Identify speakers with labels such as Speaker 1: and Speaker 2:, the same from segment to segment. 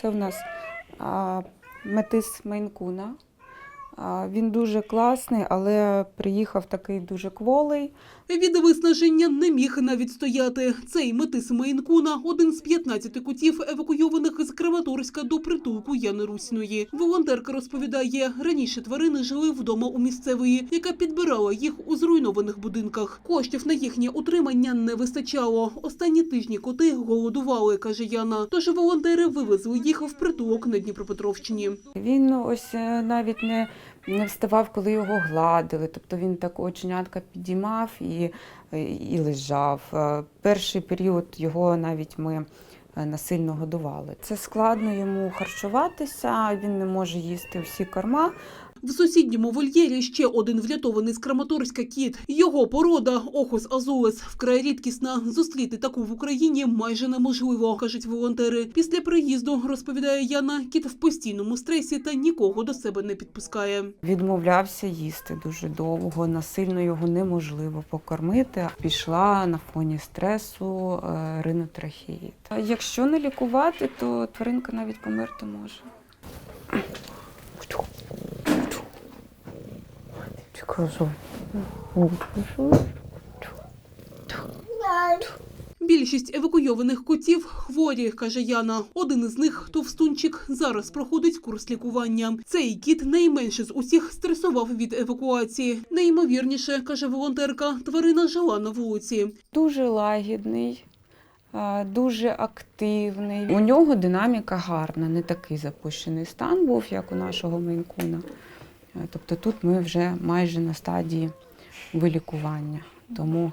Speaker 1: Це в нас метис Мейнкуна. Він дуже класний, але приїхав такий дуже кволий.
Speaker 2: Від виснаження не міг навіть стояти. Цей метис Мейнкуна – один з 15 котів, евакуйованих з Краматорська до притулку Яни Русіної. Волонтерка розповідає, раніше тварини жили вдома у місцевої, яка підбирала їх у зруйнованих будинках. Коштів на їхнє утримання не вистачало. Останні тижні коти голодували, каже Яна. Тож волонтери вивезли їх в притулок на Дніпропетровщині.
Speaker 1: Він ось е, навіть не, не вставав, коли його гладили. Тобто він так оченятка підіймав і, і лежав. Е, Перший період його навіть ми е, насильно годували. Це складно йому харчуватися, він не може їсти всі корма.
Speaker 2: В сусідньому вольєрі ще один врятований з Краматорська кіт. Його порода Охус азулес вкрай рідкісна. Зустріти таку в Україні майже неможливо, кажуть волонтери. Після приїзду розповідає Яна, кіт в постійному стресі та нікого до себе не підпускає.
Speaker 1: Відмовлявся їсти дуже довго, насильно його неможливо покормити. Пішла на фоні стресу е, ринотрахеїд. Якщо не лікувати, то тваринка навіть померти може.
Speaker 2: Більшість евакуйованих котів хворі, каже Яна. Один із них, товстунчик, зараз проходить курс лікування. Цей кіт найменше з усіх стресував від евакуації. Найімовірніше, каже волонтерка, тварина жила на вулиці.
Speaker 1: Дуже лагідний, дуже активний. У нього динаміка гарна, не такий запущений стан був, як у нашого мейнкуна. Е, Тобто тут ми вже майже на стадії вилікування. Тому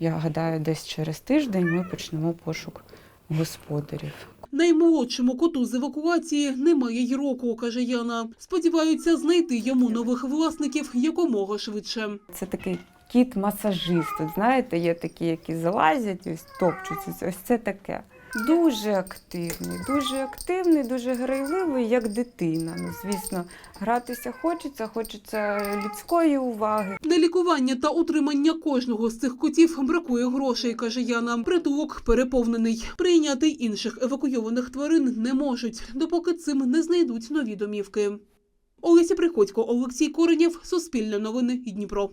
Speaker 1: я гадаю, десь через тиждень ми почнемо пошук господарів.
Speaker 2: Наймолодшому коту з евакуації немає й року, каже Яна. Сподіваються знайти йому нових власників якомога швидше.
Speaker 1: Це такий кіт-масажист. Знаєте, є такі, які залазять, ось топчуться. Ось це таке. Дуже активний, дуже активний, дуже грайливий, як дитина. Ну, звісно, гратися хочеться, хочеться людської уваги.
Speaker 2: На лікування та утримання кожного з цих котів бракує грошей, каже Яна. Притулок переповнений. Прийняти інших евакуйованих тварин не можуть, допоки цим не знайдуть нові домівки. Олеся Приходько, Олексій Коренєв, Суспільне новини, Дніпро.